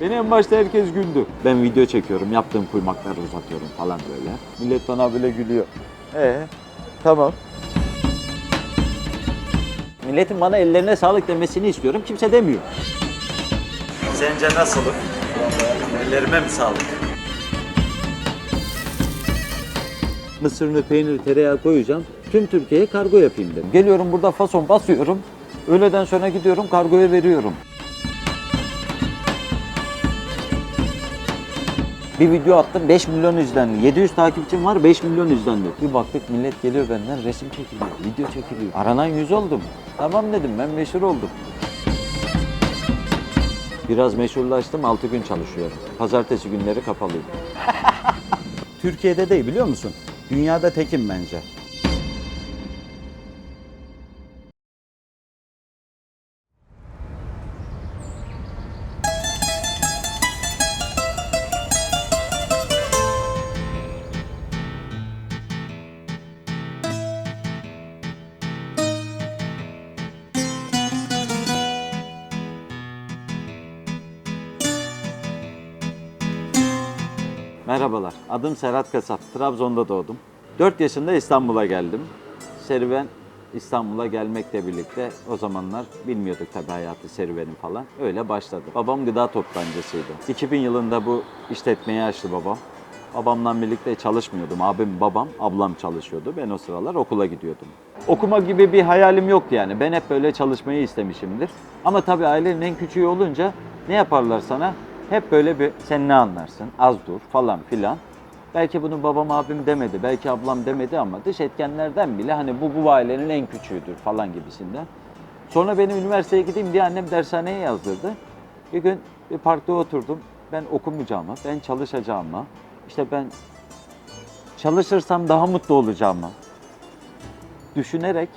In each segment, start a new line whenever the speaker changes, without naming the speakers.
Beni en başta herkes güldü. Ben video çekiyorum, yaptığım kuymakları uzatıyorum falan böyle. Millet bana böyle gülüyor. Ee, tamam. Milletin bana ellerine sağlık demesini istiyorum. Kimse demiyor. Sence nasılım? Ellerime mi sağlık? Mısırını, peynir, tereyağı koyacağım. Tüm Türkiye'ye kargo yapayım dedim. Geliyorum burada fason basıyorum. Öğleden sonra gidiyorum kargoya veriyorum. Bir video attım 5 milyon izlendi. 700 takipçim var 5 milyon izlendi. Bir baktık millet geliyor benden resim çekiliyor, video çekiliyor. Aranan yüz oldum. Tamam dedim ben meşhur oldum. Biraz meşhurlaştım 6 gün çalışıyorum. Pazartesi günleri kapalıyım.
Türkiye'de değil biliyor musun? Dünyada tekim bence.
Merhabalar, adım Serhat Kasap. Trabzon'da doğdum. 4 yaşında İstanbul'a geldim. Serüven İstanbul'a gelmekle birlikte o zamanlar bilmiyorduk tabii hayatı serüvenin falan. Öyle başladı. Babam gıda toptancısıydı. 2000 yılında bu işletmeyi açtı babam. Babamla birlikte çalışmıyordum. Abim, babam, ablam çalışıyordu. Ben o sıralar okula gidiyordum. Okuma gibi bir hayalim yoktu yani. Ben hep böyle çalışmayı istemişimdir. Ama tabii ailenin en küçüğü olunca ne yaparlar sana? Hep böyle bir sen ne anlarsın, az dur falan filan. Belki bunu babam abim demedi, belki ablam demedi ama dış etkenlerden bile hani bu bu ailenin en küçüğüdür falan gibisinden. Sonra benim üniversiteye gideyim diye annem dershaneye yazdırdı. Bir gün bir parkta oturdum. Ben okumayacağımı, ben çalışacağımı, işte ben çalışırsam daha mutlu olacağımı düşünerek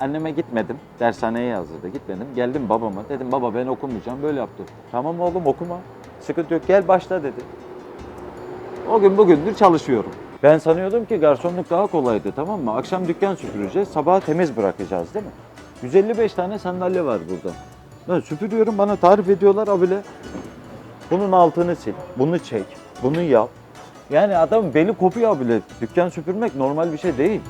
anneme gitmedim. Dershaneye yazdırdı. Gitmedim. Geldim babama. Dedim baba ben okumayacağım. Böyle yaptı. Tamam oğlum okuma. Sıkıntı yok. Gel başla dedi. O gün bugündür çalışıyorum. Ben sanıyordum ki garsonluk daha kolaydı tamam mı? Akşam dükkan süpüreceğiz, sabah temiz bırakacağız değil mi? 155 tane sandalye var burada. Ben süpürüyorum bana tarif ediyorlar abile. Bunun altını sil, bunu çek, bunu yap. Yani adam beli kopuyor bile. Dükkan süpürmek normal bir şey değil.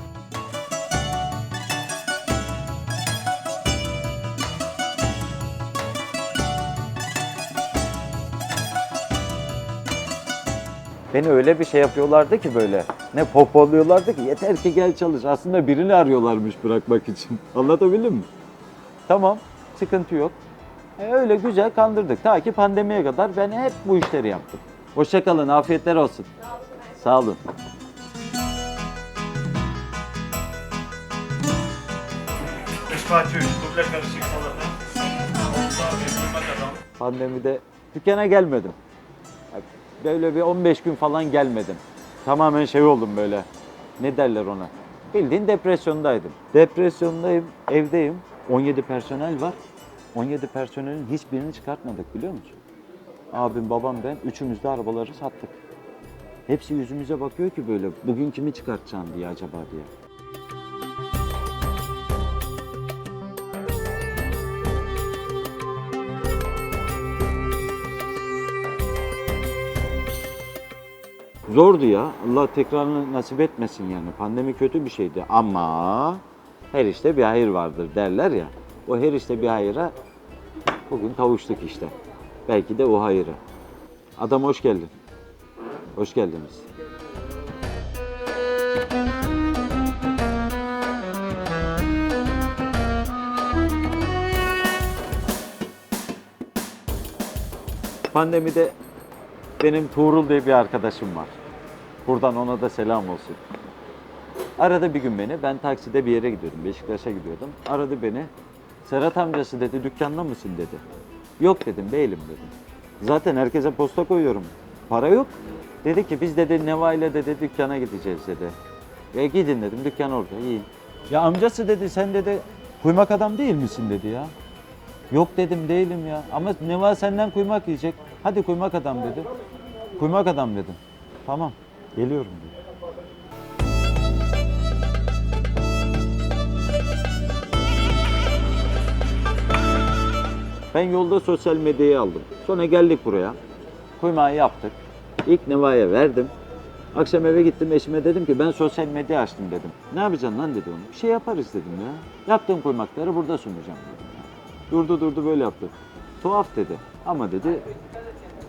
Beni öyle bir şey yapıyorlardı ki böyle. Ne pohpohluyorlardı ki yeter ki gel çalış. Aslında birini arıyorlarmış bırakmak için. Anlatabildim mi? Tamam, sıkıntı yok. E, öyle güzel kandırdık. Ta ki pandemiye kadar ben hep bu işleri yaptım. Hoşçakalın, afiyetler olsun. Sağ olun.
Isparçı 3, duble karışık salata. Sağ bir kuymak adam.
Pandemide dükkana gelmedim. Böyle bir 15 gün falan gelmedim. Tamamen şey oldum böyle. Ne derler ona? Bildiğin depresyondaydım. Depresyondayım, evdeyim. 17 personel var. 17 personelin hiçbirini çıkartmadık biliyor musun? Abim, babam, ben üçümüz de arabaları sattık. Hepsi yüzümüze bakıyor ki böyle bugün kimi çıkartacaksın diye acaba diye. Zordu ya. Allah tekrarını nasip etmesin yani. Pandemi kötü bir şeydi ama her işte bir hayır vardır derler ya. O her işte bir hayıra bugün kavuştuk işte. Belki de o hayırı. Adam hoş geldin. Hoş geldiniz. Pandemide benim Tuğrul diye bir arkadaşım var. Buradan ona da selam olsun. Aradı bir gün beni. Ben takside bir yere gidiyordum. Beşiktaş'a gidiyordum. Aradı beni. Serhat amcası dedi dükkanda mısın dedi. Yok dedim değilim dedim. Zaten herkese posta koyuyorum. Para yok. Dedi ki biz dedi Neva ile dedi dükkana gideceğiz dedi. Ya gidin dedim dükkan orada iyi. Ya amcası dedi sen dedi kuymak adam değil misin dedi ya. Yok dedim değilim ya. Ama Neva senden kuymak yiyecek. Hadi kuymak adam dedi. Kuymak adam dedim. Tamam geliyorum dedi. Ben yolda sosyal medyayı aldım. Sonra geldik buraya. Kuymağı yaptık. İlk Neva'ya verdim. Akşam eve gittim eşime dedim ki ben sosyal medya açtım dedim. Ne yapacaksın lan dedi onu. Bir şey yaparız dedim ya. Yaptığım kuymakları burada sunacağım dedim ya. Durdu durdu böyle yaptı. Tuhaf dedi. Ama dedi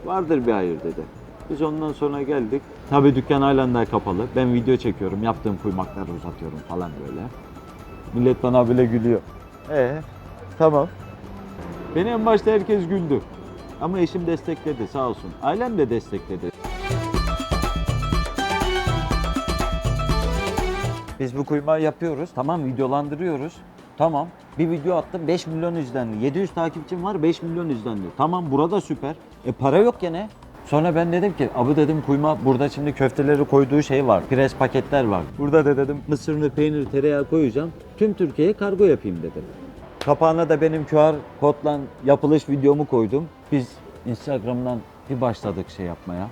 vardır bir hayır dedi. Biz ondan sonra geldik. Tabii dükkan halen daha kapalı. Ben video çekiyorum. Yaptığım kuymakları uzatıyorum falan böyle. Millet bana bile gülüyor. Ee, tamam. Beni en başta herkes güldü. Ama eşim destekledi sağ olsun. Ailem de destekledi. Biz bu kuymağı yapıyoruz. Tamam videolandırıyoruz. Tamam. Bir video attım 5 milyon izlendi. 700 takipçim var 5 milyon izlendi. Tamam burada süper. E para yok gene. Sonra ben dedim ki abi dedim kuyma burada şimdi köfteleri koyduğu şey var. Pres paketler var. Burada da dedim mısırını peynir tereyağı koyacağım. Tüm Türkiye'ye kargo yapayım dedim. Kapağına da benim QR kodla yapılış videomu koydum. Biz Instagram'dan bir başladık şey yapmaya.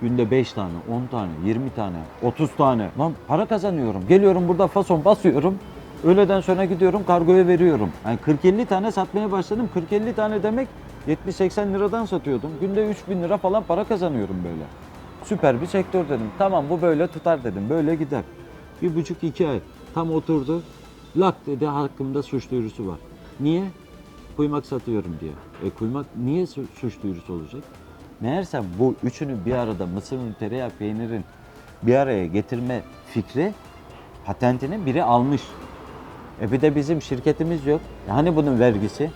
Günde 5 tane, 10 tane, 20 tane, 30 tane. Lan para kazanıyorum. Geliyorum burada fason basıyorum. Öğleden sonra gidiyorum kargoya veriyorum. Yani 40-50 tane satmaya başladım. 40-50 tane demek 70-80 liradan satıyordum. Günde 3000 lira falan para kazanıyorum böyle. Süper bir sektör dedim. Tamam bu böyle tutar dedim. Böyle gider. Bir buçuk iki ay tam oturdu. Lak dedi hakkımda suç duyurusu var. Niye? Kuymak satıyorum diye. E kuymak niye su- suç duyurusu olacak? Meğersem bu üçünü bir arada mısırın, tereyağı, peynirin bir araya getirme fikri patentini biri almış. E bir de bizim şirketimiz yok. E hani bunun vergisi?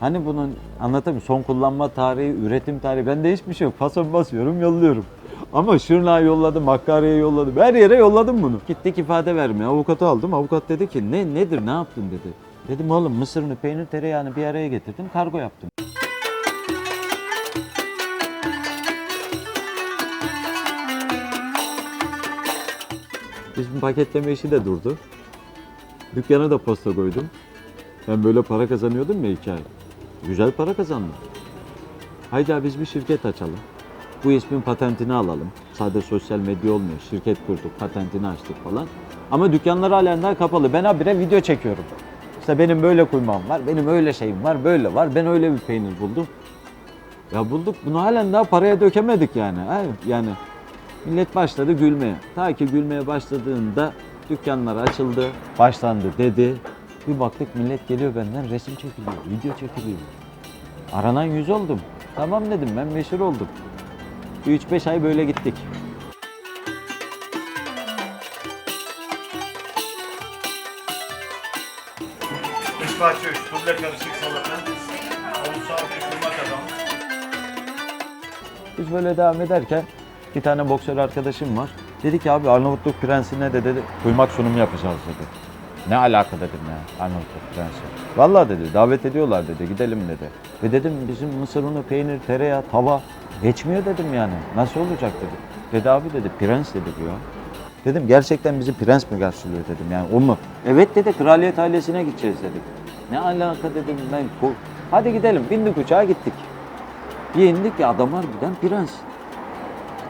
Hani bunun anlatayım son kullanma tarihi, üretim tarihi bende hiçbir şey yok. Fason basıyorum, yolluyorum. Ama Şırnak'a yolladım, Hakkari'ye yolladım. Her yere yolladım bunu. Gittik ifade vermeye. Avukatı aldım. Avukat dedi ki ne nedir, ne yaptın dedi. Dedim oğlum mısırını, peynir, tereyağını bir araya getirdim, kargo yaptım. Bizim paketleme işi de durdu. Dükkana da posta koydum. Ben böyle para kazanıyordum ya iki ay. Güzel para kazandım. Haydi abi biz bir şirket açalım. Bu ismin patentini alalım. Sadece sosyal medya olmuyor. Şirket kurduk, patentini açtık falan. Ama dükkanlar halen daha kapalı. Ben habire video çekiyorum. İşte benim böyle kuymağım var, benim öyle şeyim var, böyle var. Ben öyle bir peynir buldum. Ya bulduk bunu halen daha paraya dökemedik yani. Yani millet başladı gülmeye. Ta ki gülmeye başladığında dükkanlar açıldı, başlandı dedi. Bir baktık millet geliyor benden resim çekiliyor, video çekiliyor. Aranan yüz oldum. Tamam dedim ben meşhur oldum. 3-5 ay böyle gittik.
Üç parça üç, duble karışık salata. Ulusal bir kuymak adam.
Biz böyle devam ederken bir tane boksör arkadaşım var. Dedi ki abi Arnavutluk Prensi'ne de dedi kuymak sunumu yapacağız dedi. Ne alaka dedim ya Arnavutluk Prensi. Vallahi dedi davet ediyorlar dedi gidelim dedi. Ve dedim bizim mısır unu, peynir, tereyağı, tava geçmiyor dedim yani. Nasıl olacak dedi. Dedi abi dedi prens dedi bu ya. Dedim gerçekten bizi prens mi karşılıyor dedim yani o mu? Evet dedi kraliyet ailesine gideceğiz dedik. Ne alaka dedim ben. Hadi gidelim bindik uçağa gittik. Bir indik ya adam harbiden prens.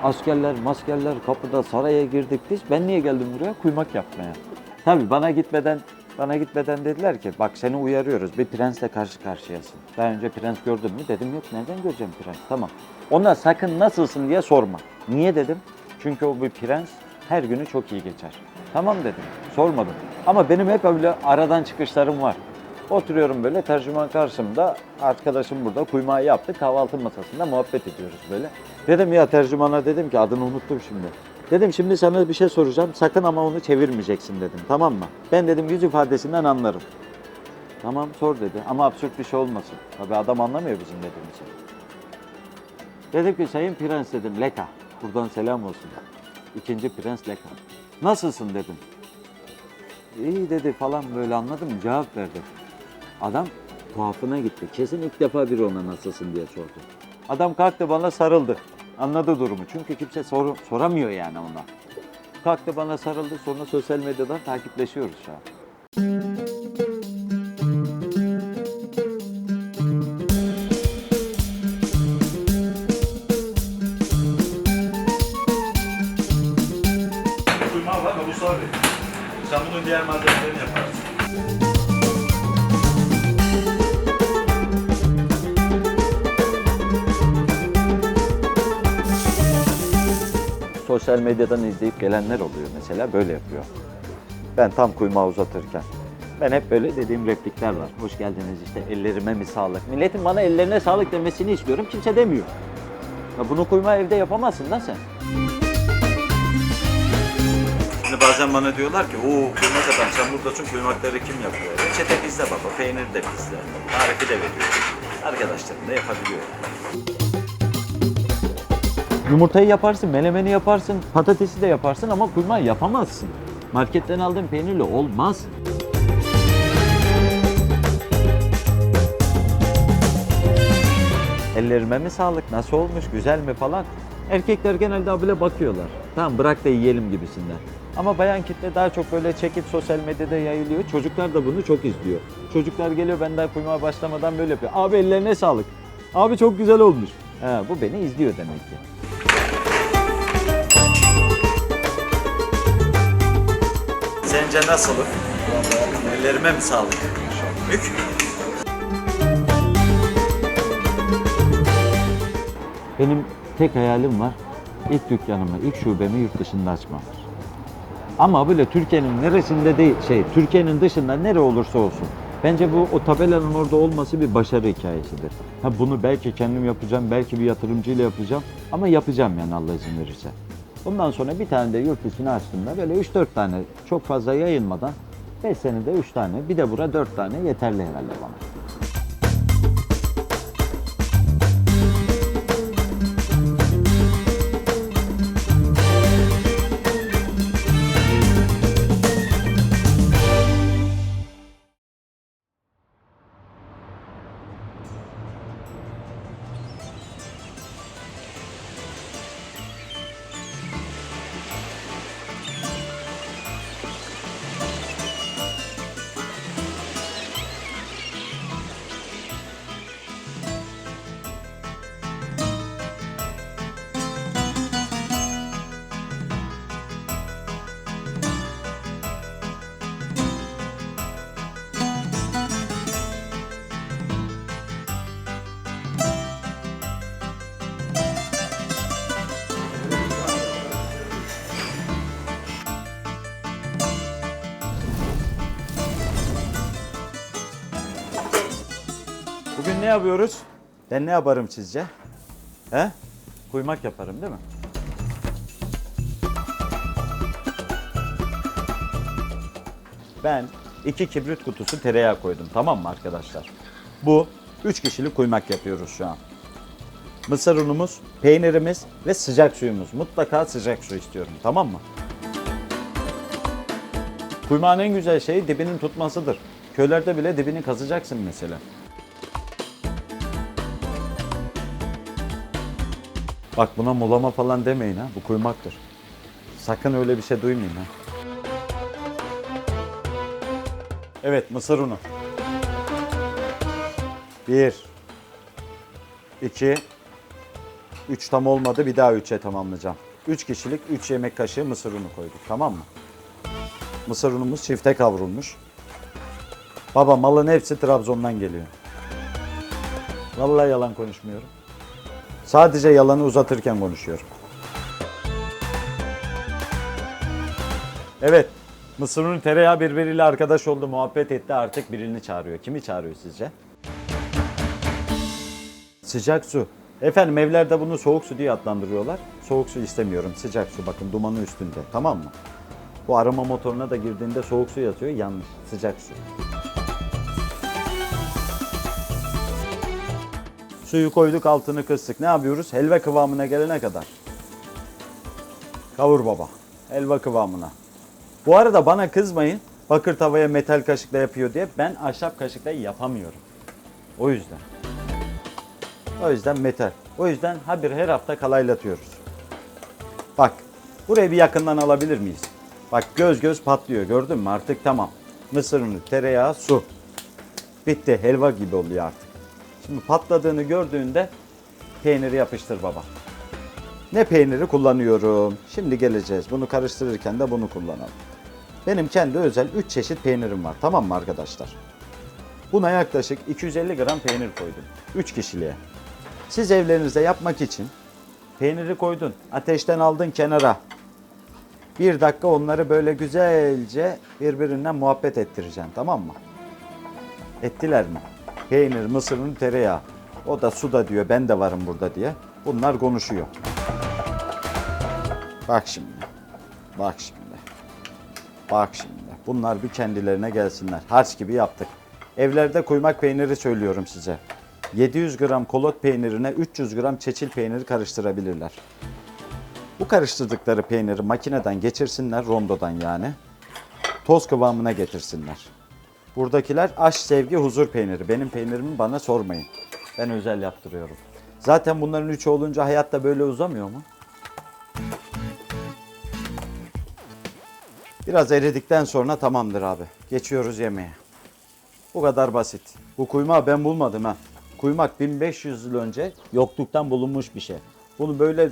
Askerler, maskerler kapıda saraya girdik biz. Ben niye geldim buraya? Kuymak yapmaya. Tabii bana gitmeden bana gitmeden dediler ki bak seni uyarıyoruz bir prensle karşı karşıyasın. Daha önce prens gördün mü? Dedim yok nereden göreceğim prens? Tamam. Ona sakın nasılsın diye sorma. Niye dedim? Çünkü o bir prens her günü çok iyi geçer. Tamam dedim. Sormadım. Ama benim hep öyle aradan çıkışlarım var. Oturuyorum böyle tercüman karşımda. Arkadaşım burada kuymağı yaptı. Kahvaltı masasında muhabbet ediyoruz böyle. Dedim ya tercümana dedim ki adını unuttum şimdi. Dedim şimdi sana bir şey soracağım. Sakın ama onu çevirmeyeceksin dedim. Tamam mı? Ben dedim yüz ifadesinden anlarım. Tamam sor dedi ama absürt bir şey olmasın. Tabii adam anlamıyor bizim dediğimizi. Dedim ki sayın prens dedim Leka. Buradan selam olsun. İkinci prens Leka. Nasılsın dedim. İyi dedi falan böyle anladım? Cevap verdi. Adam tuhafına gitti. Kesin ilk defa biri ona nasılsın diye sordu. Adam kalktı bana sarıldı. Anladı durumu. Çünkü kimse soru, soramıyor yani ona. Kalktı bana sarıldı. Sonra sosyal medyadan takipleşiyoruz şu an.
Sen bunun diğer malzemelerini yaparsın.
Sosyal medyadan izleyip gelenler oluyor mesela böyle yapıyor. Ben tam kuymağı uzatırken. Ben hep böyle dediğim replikler var. Hoş geldiniz işte ellerime mi sağlık? Milletin bana ellerine sağlık demesini istiyorum. Kimse demiyor. Ya bunu kuymağı evde yapamazsın da sen. Şimdi bazen bana diyorlar ki, ooo kuymak adam sen buradasın kuymakları kim yapıyor? Reçete bizde baba, peynir de bizde, tarifi de veriyor. Arkadaşlarım da yapabiliyor. Yumurtayı yaparsın, melemeni yaparsın, patatesi de yaparsın ama kuymağı yapamazsın. Marketten aldığın peynirle olmaz. Ellerime mi sağlık, nasıl olmuş, güzel mi falan. Erkekler genelde abile bakıyorlar. Tamam bırak da yiyelim gibisinden. Ama bayan kitle daha çok böyle çekip sosyal medyada yayılıyor. Çocuklar da bunu çok izliyor. Çocuklar geliyor benden kuymağa başlamadan böyle yapıyor. Abi ellerine sağlık. Abi çok güzel olmuş. Ha, bu beni izliyor demek ki. Sence nasılım? Ellerime mi sağlık? Mük. Benim tek hayalim var. İlk dükkanımı, ilk şubemi yurt dışında açmaktır. Ama böyle Türkiye'nin neresinde değil, şey Türkiye'nin dışında nere olursa olsun. Bence bu o tabelanın orada olması bir başarı hikayesidir. Ha bunu belki kendim yapacağım, belki bir yatırımcıyla yapacağım ama yapacağım yani Allah izin verirse. Ondan sonra bir tane de yurt dışına açtığımda böyle 3-4 tane çok fazla yayılmadan 5 senede 3 tane bir de bura 4 tane yeterli herhalde bana. Bugün ne yapıyoruz? Ben ne yaparım sizce? He? Kuymak yaparım değil mi? Ben iki kibrit kutusu tereyağı koydum tamam mı arkadaşlar? Bu üç kişilik kuymak yapıyoruz şu an. Mısır unumuz, peynirimiz ve sıcak suyumuz. Mutlaka sıcak su istiyorum tamam mı? Kuymağın en güzel şeyi dibinin tutmasıdır. Köylerde bile dibini kazacaksın mesela. Bak buna mulama falan demeyin ha. Bu kuymaktır. Sakın öyle bir şey duymayın ha. Evet mısır unu. Bir. iki, Üç tam olmadı. Bir daha üçe tamamlayacağım. Üç kişilik üç yemek kaşığı mısır unu koyduk. Tamam mı? Mısır unumuz çifte kavrulmuş. Baba malın hepsi Trabzon'dan geliyor. Vallahi yalan konuşmuyorum. Sadece yalanı uzatırken konuşuyorum. Evet. Mısır unu tereyağı birbiriyle arkadaş oldu, muhabbet etti. Artık birini çağırıyor. Kimi çağırıyor sizce? Sıcak su. Efendim evlerde bunu soğuk su diye adlandırıyorlar. Soğuk su istemiyorum. Sıcak su bakın dumanı üstünde. Tamam mı? Bu arama motoruna da girdiğinde soğuk su yazıyor. Yanlış. Sıcak su. Suyu koyduk altını kıstık. Ne yapıyoruz? Helva kıvamına gelene kadar. Kavur baba. Helva kıvamına. Bu arada bana kızmayın. Bakır tavaya metal kaşıkla yapıyor diye. Ben ahşap kaşıkla yapamıyorum. O yüzden. O yüzden metal. O yüzden habire her hafta kalaylatıyoruz. Bak. Burayı bir yakından alabilir miyiz? Bak göz göz patlıyor. Gördün mü? Artık tamam. Mısır unu, tereyağı, su. Bitti. Helva gibi oluyor artık. Şimdi patladığını gördüğünde peyniri yapıştır baba. Ne peyniri kullanıyorum? Şimdi geleceğiz. Bunu karıştırırken de bunu kullanalım. Benim kendi özel 3 çeşit peynirim var. Tamam mı arkadaşlar? Buna yaklaşık 250 gram peynir koydum. 3 kişiliğe. Siz evlerinizde yapmak için
Peyniri koydun. Ateşten aldın kenara. Bir dakika onları böyle güzelce birbirinden muhabbet ettireceksin tamam mı? Ettiler mi? Peynir, mısırın tereyağı. O da suda diyor ben de varım burada diye. Bunlar konuşuyor. Bak şimdi. Bak şimdi. Bak şimdi. Bunlar bir kendilerine gelsinler. Harç gibi yaptık. Evlerde kuymak peyniri söylüyorum size. 700 gram kolot peynirine 300 gram çeçil peyniri karıştırabilirler. Bu karıştırdıkları peyniri makineden geçirsinler, rondodan yani. Toz kıvamına getirsinler. Buradakiler aşk, sevgi, huzur peyniri. Benim peynirimi bana sormayın. Ben özel yaptırıyorum. Zaten bunların üçü olunca hayatta böyle uzamıyor mu? Biraz eridikten sonra tamamdır abi. Geçiyoruz yemeğe. Bu kadar basit. Bu kuymağı ben bulmadım ha. Kuymak 1500 yıl önce yokluktan bulunmuş bir şey. Bunu böyle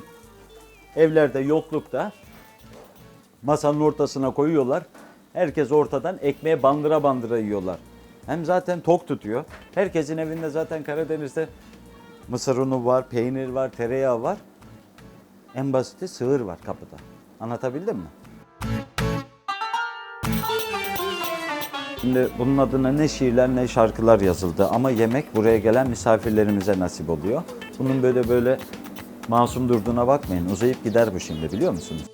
evlerde yoklukta masanın ortasına koyuyorlar. Herkes ortadan ekmeğe bandıra bandıra yiyorlar. Hem zaten tok tutuyor. Herkesin evinde zaten Karadeniz'de mısır unu var, peynir var, tereyağı var. En basiti sığır var kapıda. Anlatabildim mi? Şimdi bunun adına ne şiirler ne şarkılar yazıldı ama yemek buraya gelen misafirlerimize nasip oluyor. Bunun böyle böyle masum durduğuna bakmayın. Uzayıp gider bu şimdi biliyor musunuz?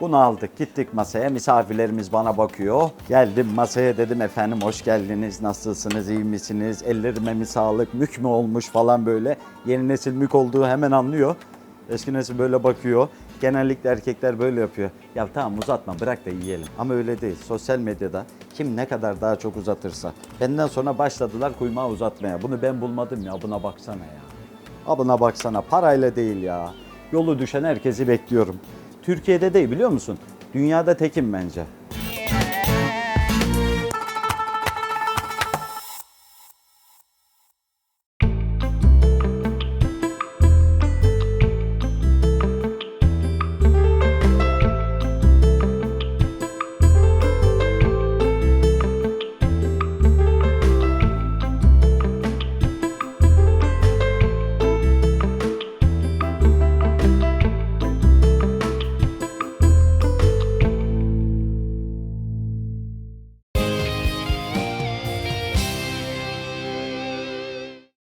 Bunu aldık gittik masaya misafirlerimiz bana bakıyor. Geldim masaya dedim efendim hoş geldiniz nasılsınız iyi misiniz ellerime mi sağlık mük mü olmuş falan böyle. Yeni nesil mük olduğu hemen anlıyor. Eski nesil böyle bakıyor. Genellikle erkekler böyle yapıyor. Ya tamam uzatma bırak da yiyelim. Ama öyle değil. Sosyal medyada kim ne kadar daha çok uzatırsa. Benden sonra başladılar kuymağı uzatmaya. Bunu ben bulmadım ya buna baksana ya. Ha buna baksana parayla değil ya. Yolu düşen herkesi bekliyorum. Türkiye'de değil biliyor musun? Dünyada tekim bence.